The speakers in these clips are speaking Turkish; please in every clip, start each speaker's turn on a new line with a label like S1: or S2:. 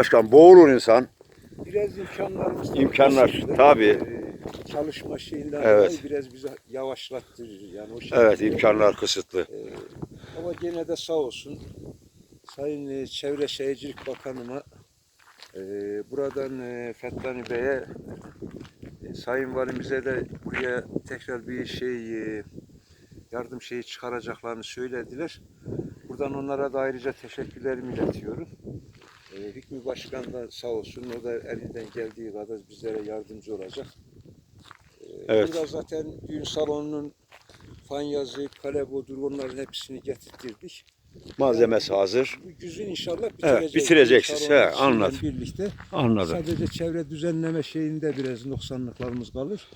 S1: Başkan boğulur insan.
S2: Biraz imkanlarımız
S1: İmkanlar, tabii.
S2: Ee, çalışma şeyinden
S1: Evet.
S2: biraz bizi yavaşlattırır. Yani o şekilde.
S1: Evet imkanlar kısıtlı.
S2: Ee, ama gene de sağ olsun Sayın e, Çevre Şehircilik Bakanıma e, buradan e, Fettani Bey'e e, Sayın Valimize de buraya tekrar bir şey e, yardım şeyi çıkaracaklarını söylediler. Buradan onlara da ayrıca teşekkürlerimi iletiyorum. Hükmü Başkan da sağ olsun o da elinden geldiği kadar bizlere yardımcı olacak. E,
S1: Evet.
S2: Burada zaten düğün salonunun fanyazı, kale bodur onların hepsini getirttirdik.
S1: Malzemesi hazır.
S2: Bu güzün inşallah bitireceğiz.
S1: bitireceksiniz.
S2: Salonun
S1: He, anladım.
S2: Birlikte.
S1: Anladım.
S2: Sadece çevre düzenleme şeyinde biraz noksanlıklarımız kalır.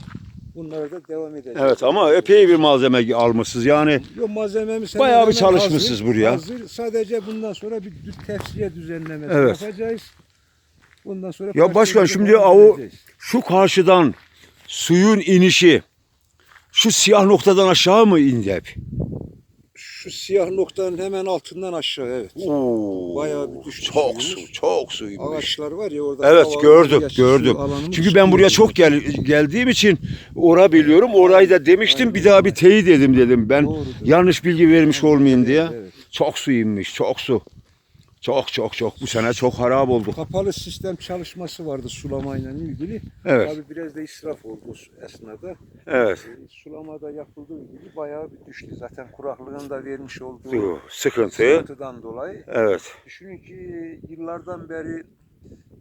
S2: Bunlara da devam edeceğiz.
S1: Evet ama epey bir malzeme almışsınız. Yani
S2: Yok malzememiz
S1: Bayağı bir
S2: hemen
S1: çalışmışsınız
S2: hazır,
S1: buraya.
S2: Hazır. Sadece bundan sonra bir dü- tefsiye düzenlemesi
S1: Evet.
S2: yapacağız. Bundan sonra
S1: Ya başkan, şimdi
S2: devam edeceğiz.
S1: şu karşıdan suyun inişi şu siyah noktadan aşağı mı indi hep?
S2: Şu siyah noktanın hemen altından aşağı evet.
S1: Oo,
S2: Bayağı bir düştü
S1: Çok su, çok suymuş.
S2: Ağaçlar var ya orada.
S1: Evet
S2: havalı
S1: gördüm, gördüm. Çünkü ben buraya çok gel geldiğim için ora biliyorum. Orayı da demiştim. Bir daha bir teyit edim dedim. Ben
S2: Doğrudur.
S1: yanlış bilgi vermiş olmayayım diye.
S2: Evet.
S1: Çok su inmiş, çok su. Çok çok çok. Bu sene çok harap olduk.
S2: Kapalı sistem çalışması vardı sulamayla ilgili.
S1: Evet.
S2: Tabii biraz da israf oldu esnada.
S1: Evet.
S2: Ee, Sulamada yapıldığı gibi bayağı bir düştü. Zaten kuraklığın da vermiş olduğu
S1: sıkıntı.
S2: sıkıntıdan dolayı.
S1: Evet.
S2: Düşünün ki yıllardan beri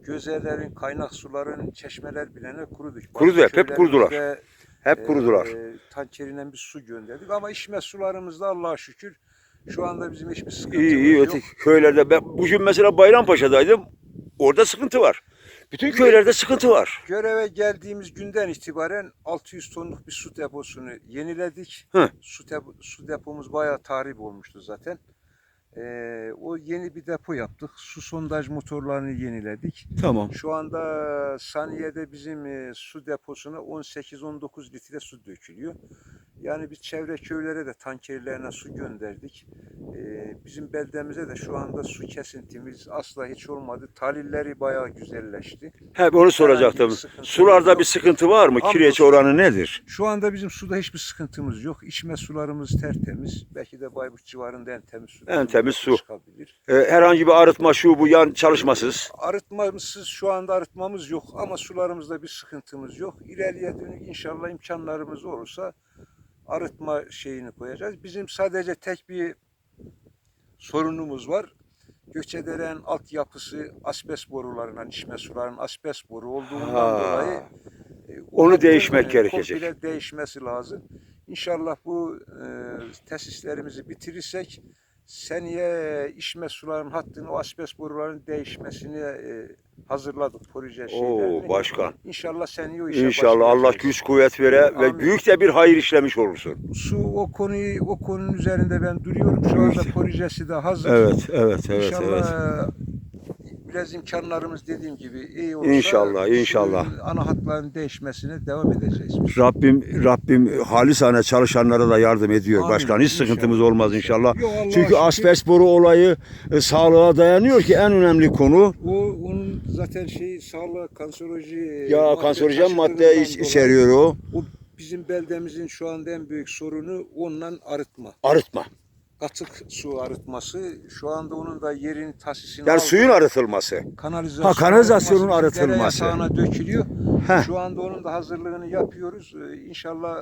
S2: gözelerin, kaynak suların, çeşmeler bilene kurudu.
S1: Kurudu hep, hep kurudular. Hep kurudular.
S2: e, tankerinden bir su gönderdik ama içme sularımızda Allah'a şükür şu anda bizim hiçbir sıkıntımız
S1: İyi iyi
S2: yok.
S1: öteki köylerde ben bugün mesela Bayrampaşa'daydım. Orada sıkıntı var. Bütün köylerde sıkıntı var.
S2: Göreve geldiğimiz günden itibaren 600 tonluk bir su deposunu yeniledik.
S1: Hı.
S2: Su, depo- su depomuz bayağı tahrip olmuştu zaten. Ee, o yeni bir depo yaptık. Su sondaj motorlarını yeniledik.
S1: Tamam.
S2: Şu anda saniyede bizim e, su deposuna 18-19 litre su dökülüyor. Yani biz çevre köylere de tankerlerine su gönderdik. Ee, bizim beldemize de şu anda su kesintimiz asla hiç olmadı. Talilleri bayağı güzelleşti.
S1: Hep onu soracaktım.
S2: Herhangi bir sıkıntı
S1: Sularda
S2: yok.
S1: bir sıkıntı var mı?
S2: Hamdolsun.
S1: Kireç oranı nedir?
S2: Şu anda bizim suda hiçbir sıkıntımız yok. İçme sularımız tertemiz. Belki de Bayburt civarında en temiz su.
S1: En temiz su.
S2: Çıkabilir.
S1: Ee, herhangi bir arıtma şu bu yan çalışmasız.
S2: Arıtmamız şu anda arıtmamız yok ama sularımızda bir sıkıntımız yok. İleriye dönük inşallah imkanlarımız olursa arıtma şeyini koyacağız. Bizim sadece tek bir sorunumuz var. Gökçedere'nin altyapısı asbest borularından içme suların asbest boru olduğundan
S1: Ha.
S2: dolayı e,
S1: Onu değişmek
S2: e,
S1: gerekecek.
S2: Komple değişmesi lazım. İnşallah bu e, tesislerimizi bitirirsek seneye içme suların hattını o asbest boruların değişmesini e, hazırladık proje şeylerini.
S1: Oo başkan.
S2: İnşallah seneye o işe
S1: İnşallah Allah güç kuvvet vere ve
S2: Amin.
S1: büyük de bir hayır işlemiş olursun.
S2: Su o konuyu o konunun üzerinde ben duruyorum. Şu anda projesi de hazır.
S1: Evet, evet, evet, evet.
S2: Biraz imkanlarımız dediğim gibi iyi olursa
S1: İnşallah, inşallah.
S2: suyun ana hatların değişmesine devam edeceğiz.
S1: Rabbim Rabbim halisane çalışanlara da yardım ediyor
S2: Amin,
S1: başkan. Hiç
S2: inşallah.
S1: sıkıntımız olmaz inşallah.
S2: Allah'a
S1: Çünkü
S2: şükür.
S1: asbest boru olayı e, sağlığa dayanıyor ki en önemli konu.
S2: O onun zaten şey sağlığa kanseroji
S1: Ya
S2: madde
S1: kanserojen madde
S2: taşıdığından
S1: iç-
S2: dolayı
S1: içeriyor o.
S2: O bizim beldemizin şu anda en büyük sorunu ondan arıtma.
S1: Arıtma.
S2: Atık su arıtması. Şu anda onun da yerini tahsisini
S1: Yani
S2: aldık.
S1: suyun arıtılması.
S2: kanalizasyon
S1: Ha, kanalizasyonun
S2: arıtması dere
S1: arıtılması.
S2: yatağına dökülüyor.
S1: Heh.
S2: Şu anda onun da hazırlığını yapıyoruz. Ee, İnşallah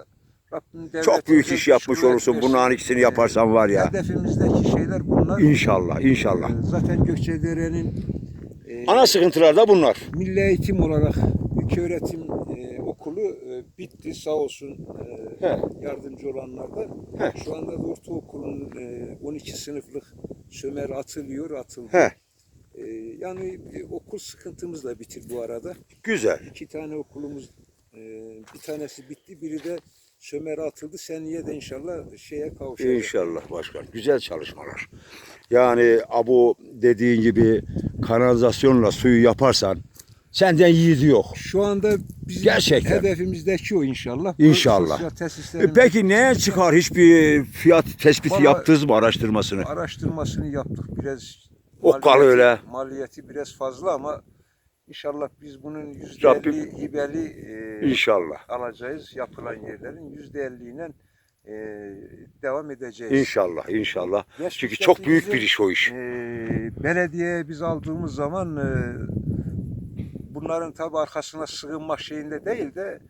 S2: Rabbim
S1: Çok
S2: devletimize
S1: büyük iş yapmış olursun.
S2: versin.
S1: Bunların ikisini yaparsan var ya.
S2: Hedefimizdeki şeyler bunlar.
S1: İnşallah, inşallah.
S2: Ee, Zaten Gökçedere'nin e,
S1: Ana sıkıntılar da bunlar.
S2: milli eğitim olarak ilköğretim e, okulu e, bitti sağ olsun e,
S1: He.
S2: yardımcı olanlar da.
S1: He.
S2: Şu anda da ortaokulun e, 12 sınıflık sömer atılıyor, atıldı.
S1: He.
S2: E, yani e, okul sıkıntımız da bitir bu arada.
S1: Güzel.
S2: İki tane okulumuz e, bir tanesi bitti, biri de sömere atıldı. Seneye de inşallah şeye kavuşacak.
S1: İnşallah başkan. Güzel çalışmalar. Yani abu dediğin gibi kanalizasyonla suyu yaparsan senden yiğidi yok.
S2: Şu anda bizim
S1: Gerçekten.
S2: hedefimizdeki o inşallah.
S1: İnşallah.
S2: Sosyal
S1: E
S2: tesislerin
S1: peki neye çıkar hiçbir fiyat tespiti
S2: Vallahi-
S1: yaptınız mı araştırmasını?
S2: araştırmasını yaptık. Biraz
S1: Okkalı
S2: maliyeti-
S1: öyle.
S2: Maliyeti biraz fazla ama inşallah biz bunun yüzde
S1: Rabbim-
S2: elli hibeli e,
S1: İnşallah.
S2: alacağız. Yapılan yerlerin yüzde elliyle e, devam edeceğiz.
S1: İnşallah, inşallah. Çünkü çok büyük bir iş o iş.
S2: e, belediyeye biz aldığımız zaman e, bunların tabi arkasına sığınmak şeyinde değil de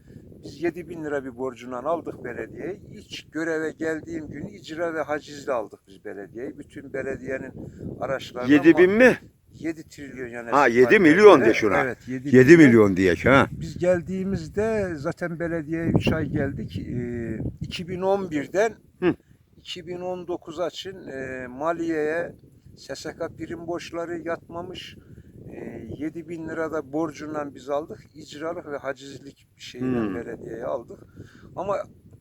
S2: biz 7 bin lira bir borcundan aldık belediyeyi. İç göreve geldiğim gün icra ve hacizle aldık biz belediyeyi. Bütün belediyenin araçlarına
S1: 7 bin mi?
S2: 7 trilyon yani.
S1: Ha,
S2: eski
S1: 7
S2: maddeleri.
S1: milyon de şuna.
S2: Evet 7,
S1: 7 milyon diye ha.
S2: Biz geldiğimizde zaten belediyeye 3 ay geldik. Ee, 2011'den
S1: Hı.
S2: 2019 için e, maliyeye SSK prim borçları yatmamış. E, 7 bin lira da borcundan biz aldık. İcralık ve hacizlik şeyle
S1: Hmm.
S2: belediyeye aldık. Ama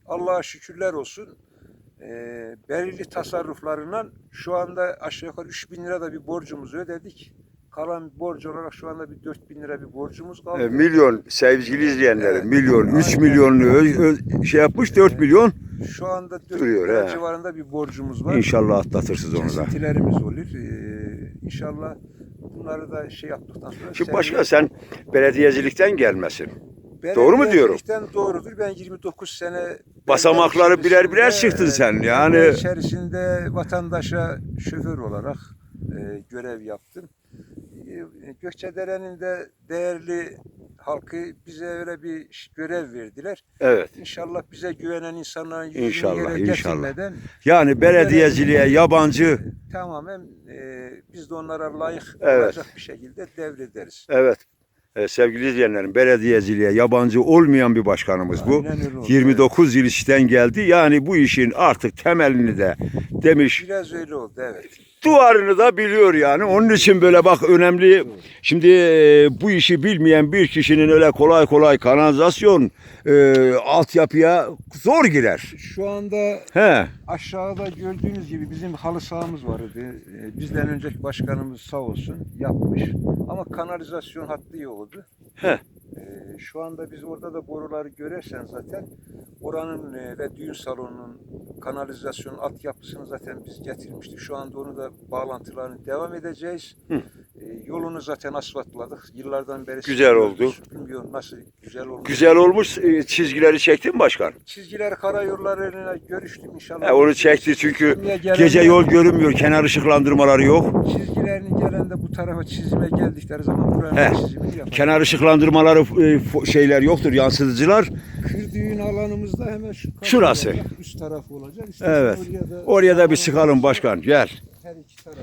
S2: Allah'a şükürler olsun e, belirli tasarruflarından şu anda aşağı yukarı 3 bin lira da bir borcumuzu ödedik. Kalan borç olarak şu anda bir 4 bin lira bir borcumuz kaldı.
S1: E, milyon sevgili izleyenlerim,
S2: Evet.
S1: milyon, 3
S2: Aynen.
S1: milyonlu ö- ö- şey yapmış 4 milyon.
S2: Şu anda 4
S1: Duruyor,
S2: lira
S1: he.
S2: civarında bir borcumuz var.
S1: İnşallah atlatırsınız onu da.
S2: Kesintilerimiz olur. Ee, inşallah bunları da şey yaptıktan sonra...
S1: Şimdi başka sen belediyecilikten gelmesin. Doğru mu diyorum?
S2: doğrudur. Ben 29 sene...
S1: Basamakları birer birer çıktın sen, yani.
S2: içerisinde vatandaşa şoför olarak e, görev yaptım. E, Gökçedere'nin de değerli halkı bize öyle bir görev verdiler.
S1: Evet.
S2: İnşallah bize güvenen insanların yüzünü
S1: İnşallah,
S2: yere
S1: inşallah.
S2: getirmeden
S1: Yani belediyeciliğe yabancı
S2: tamamen e, biz de onlara layık
S1: Evet.
S2: olacak bir şekilde devrederiz.
S1: Evet. E, sevgili izleyenlerim, belediyeciliğe yabancı olmayan bir başkanımız bu.
S2: Aynen oldu,
S1: 29 yıl işten geldi. Yani bu işin artık temelini de demiş,
S2: Biraz öyle oldu evet.
S1: Duvarını da biliyor yani. Onun için böyle bak önemli. Şimdi e, bu işi bilmeyen bir kişinin öyle kolay kolay kanalizasyon e, altyapıya zor girer.
S2: Şu anda
S1: He.
S2: aşağıda gördüğünüz gibi bizim halı sahamız vardı. E, Bizden önceki başkanımız sağ olsun yapmış. Ama kanalizasyon hattı yoktu.
S1: Heh.
S2: E, Şu anda biz orada da boruları görürsen zaten oranın e, ve düğün salonunun kanalizasyon altyapısını zaten biz getirmiştik. Şu anda onu da bağlantılarını devam edeceğiz.
S1: Hı.
S2: E, Yolunu zaten asfaltladık. Yıllardan beri
S1: Güzel oldu.
S2: Bilmiyorum nasıl güzel olmuş.
S1: Güzel olmuş. E, çizgileri çektin mi başkan?
S2: Çizgiler karayollarıyla görüştüm inşallah.
S1: He, onu çekti çünkü
S2: gelen
S1: gece yol görünmüyor. Kenar ışıklandırmaları yok.
S2: Çizgilerini gelen de bu tarafa çizime geldikleri zaman buranın
S1: He.
S2: çizimini yapar.
S1: Kenar ışıklandırmaları e, fo- şeyler yoktur, yansıtıcılar.
S2: Kır düğün alanımızda hemen şu kapı
S1: Şurası.
S2: olacak, üst tarafı olacak. İşte
S1: Evet.
S2: Oraya da,
S1: Oraya da bir sıkalım başkan. Gel.
S2: Her iki tarafta.